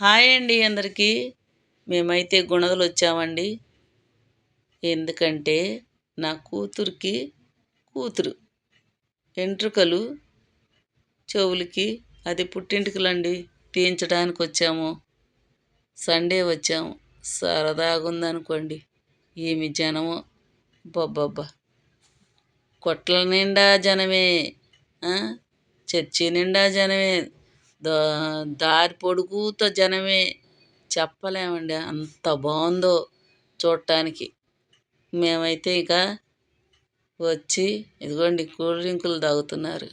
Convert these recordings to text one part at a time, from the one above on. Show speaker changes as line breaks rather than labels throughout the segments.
Hi అండి అందరికీ. మేమైతే గుణదలు వచ్చామండి ఎందుకంటే నా కూతురికి కూతురు. వెంట్రుకలు చెవులకి అది పుట్టింటికలండి. తీయించడానికి వచ్చాము సండే వచ్చాము సరదాగా ఉందనుకోండి ఏమి జనము. బొబ్బబ్బా కొట్ల నిండా జనమే. చర్చి నిండా జనమే. దా దారి పొడుగుతో జనమే చెప్పలేమండి. అంత బాగుందో చూడటానికి మేమైతే ఇక వచ్చి ఇదిగోండి కూల్ డ్రింకులు తాగుతున్నారు.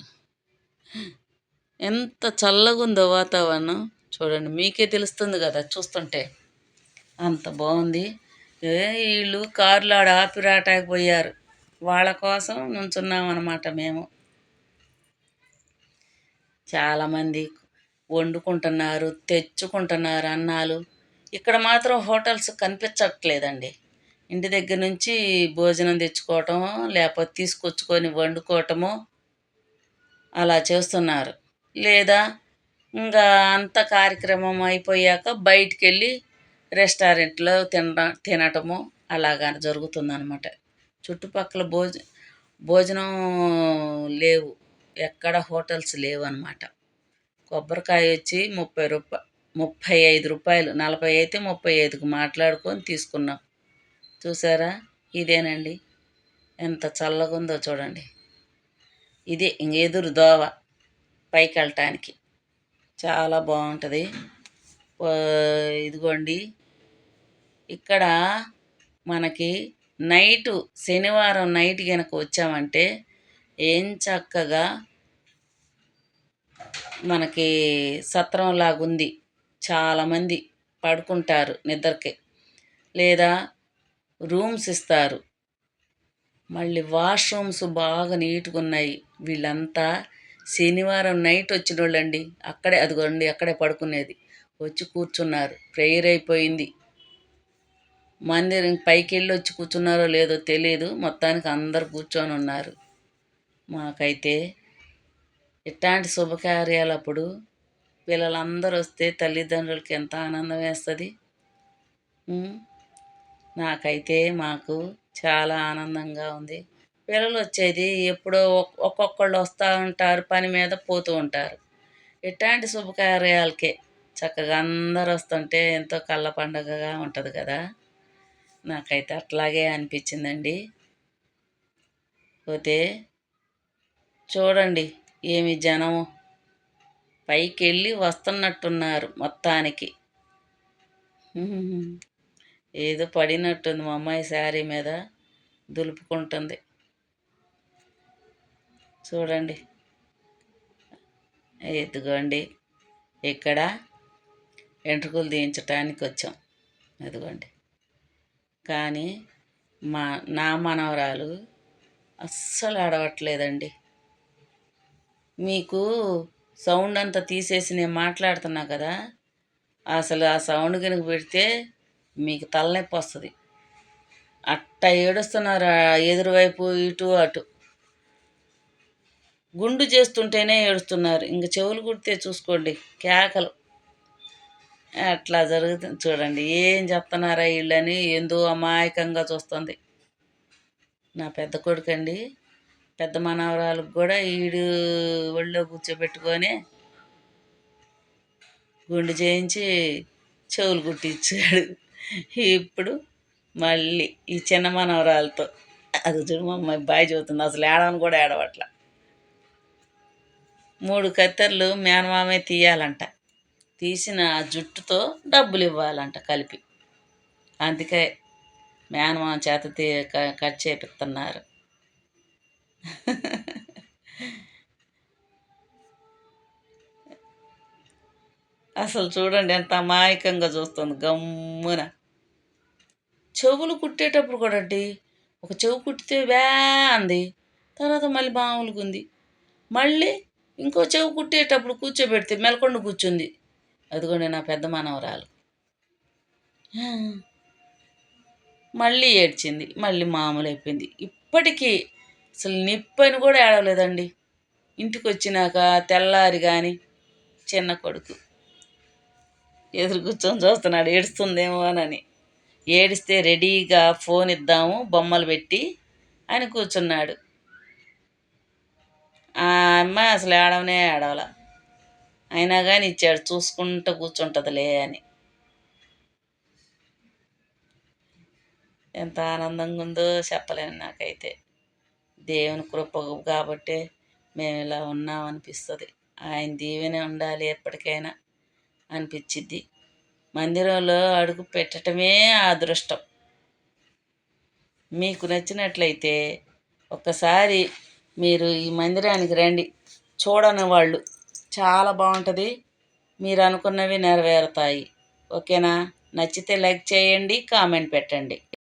ఎంత చల్లగా ఉందో వాతావరణం. చూడండి మీకే తెలుస్తుంది కదా చూస్తుంటే. అంత బాగుంది. ఏ వీళ్ళు కారులో ఆడ ఆపిరాటాకి పోయారు వాళ్ళ కోసం నుంచున్నామన్నమాట మేము. చాలామంది వండుకుంటున్నారు తెచ్చుకుంటున్నారు అన్నాలు. ఇక్కడ మాత్రం హోటల్స్ కనిపించట్లేదండి. ఇంటి దగ్గర నుంచి భోజనం తెచ్చుకోవటం లేకపోతే తీసుకొచ్చుకొని వండుకోవటమో అలా చేస్తున్నారు. లేదా ఇంకా అంత కార్యక్రమం అయిపోయాక బయటికి వెళ్ళి రెస్టారెంట్లో తిన తినటము అలాగా జరుగుతుందన్నమాట. చుట్టుపక్కల భోజ భోజనం లేవు. ఎక్కడ హోటల్స్ లేవు అనమాట కొబ్బరికాయ వచ్చి ముప్పై రూపా ముప్పై ఐదు రూపాయలు నలభై అయితే ముప్పై ఐదుకు మాట్లాడుకొని తీసుకున్నాం. చూసారా? ఇదేనండి. ఎంత చల్లగా ఉందో చూడండి. ఇదే ఎదురు దోవ పైకి వెళ్ళటానికి చాలా బాగుంటుంది. ఇదిగోండి. ఇక్కడ మనకి నైటు శనివారం నైట్ కనుక వచ్చామంటే ఏం చక్కగా మనకి సత్రంలాగుంది చాలామంది పడుకుంటారు నిద్రకి. లేదా రూమ్స్ ఇస్తారు. మళ్ళీ వాష్రూమ్స్ బాగా నీట్గా ఉన్నాయి వీళ్ళంతా శనివారం నైట్ వచ్చిన వాళ్ళండి అక్కడే అదిగోండి అక్కడే పడుకునేది. వచ్చి కూర్చున్నారు. ప్రేయర్ అయిపోయింది. మందిరం పైకి వెళ్ళి వచ్చి కూర్చున్నారో లేదో తెలియదు మొత్తానికి అందరు కూర్చొని ఉన్నారు మాకైతే ఇట్లాంటి శుభకార్యాలప్పుడు పిల్లలందరూ వస్తే తల్లిదండ్రులకి ఎంత ఆనందం వేస్తుంది నాకైతే మాకు చాలా ఆనందంగా ఉంది. పిల్లలు వచ్చేది ఎప్పుడో ఒక్కొక్కళ్ళు వస్తూ ఉంటారు పని మీద పోతూ ఉంటారు. ఇట్లాంటి శుభకార్యాలకే చక్కగా అందరు వస్తుంటే ఎంతో కళ్ళ పండగగా ఉంటుంది కదా? నాకైతే అట్లాగే అనిపించిందండి. పోతే చూడండి. ఏమి జనము? పైకెళ్ళి వస్తున్నట్టున్నారు మొత్తానికి. ఏదో పడినట్టుంది మా అమ్మాయి శారీ మీద దులుపుకుంటుంది. చూడండి. ఎదుగోండి ఇక్కడ వెంట్రుకలు తీయించటానికి వచ్చాం. ఎదుగోండి కానీ మా నా మనవరాలు అస్సలు అడవట్లేదండి. మీకు సౌండ్ అంతా తీసేసి నేను మాట్లాడుతున్నా కదా అసలు ఆ సౌండ్ కనుక పెడితే మీకు తలనొప్పి వస్తుంది. అట్ట ఏడుస్తున్నారు ఎదురువైపు ఇటు అటు. గుండు చేస్తుంటేనే ఏడుస్తున్నారు. ఇంక చెవులు కుడితే చూసుకోండి కేకలు. అట్లా జరుగుతుంది చూడండి ఏం చెప్తున్నారా వీళ్ళని ఎందు అమాయకంగా చూస్తుంది. నా పెద్ద కొడుకు అండి పెద్ద మనవరాలకు కూడా ఈడు ఒళ్ళో కూర్చోబెట్టుకొని గుండు చేయించి చెవులు కుట్టించాడు. ఇప్పుడు మళ్ళీ ఈ చిన్న మనవరాలతో అది చూడు మా బాయ్ చదువుతుంది. అసలు ఏడవని కూడా ఏడవట్ల. మూడు కత్తెరలు మేనమామే తీయాలంట. తీసిన జుట్టుతో డబ్బులు ఇవ్వాలంట కలిపి. అందుకే మేనమామ చేత కట్ చేపిస్తున్నారు అసలు చూడండి ఎంత అమాయకంగా చూస్తుంది గమ్మున. చెవులు కుట్టేటప్పుడు కూడా అండి ఒక చెవు కుట్టితే వ్యా అంది తర్వాత మళ్ళీ మామూలుగా ఉంది. మళ్ళీ ఇంకో చెవు కుట్టేటప్పుడు కూర్చోబెడితే మెలకొండ కూర్చుంది. అదిగోండి నా పెద్ద మనవరాలు. మళ్ళీ ఏడ్చింది మళ్ళీ మామూలు అయిపోయింది ఇప్పటికీ అసలు నిప్పని కూడా ఏడవలేదండి. ఇంటికి వచ్చినాక తెల్లారి కానీ చిన్న కొడుకు. ఎదురు కూర్చొని చూస్తున్నాడు ఏడుస్తుందేమో అని ఏడిస్తే రెడీగా ఫోన్ ఇద్దాము బొమ్మలు పెట్టి అని కూర్చున్నాడు. ఆ అమ్మాయి అసలు ఏడవనే ఏడవల. అయినా కానీ ఇచ్చాడు చూసుకుంటూ కూర్చుంటుందిలే అని. ఎంత ఆనందంగా ఉందో చెప్పలేను నాకైతే. దేవుని కృప కాబట్టి మేము ఇలా ఉన్నాం అనిపిస్తుంది. ఆయన దీవెనే ఉండాలి ఎప్పటికైనా అనిపించిద్ది మందిరంలో అడుగు పెట్టడమే అదృష్టం. మీకు నచ్చినట్లయితే ఒక్కసారి మీరు ఈ మందిరానికి రండి. చూడని వాళ్ళు చాలా బాగుంటుంది. మీరు అనుకున్నవి నెరవేరుతాయి. ఓకేనా? నచ్చితే లైక్ చేయండి కామెంట్ పెట్టండి.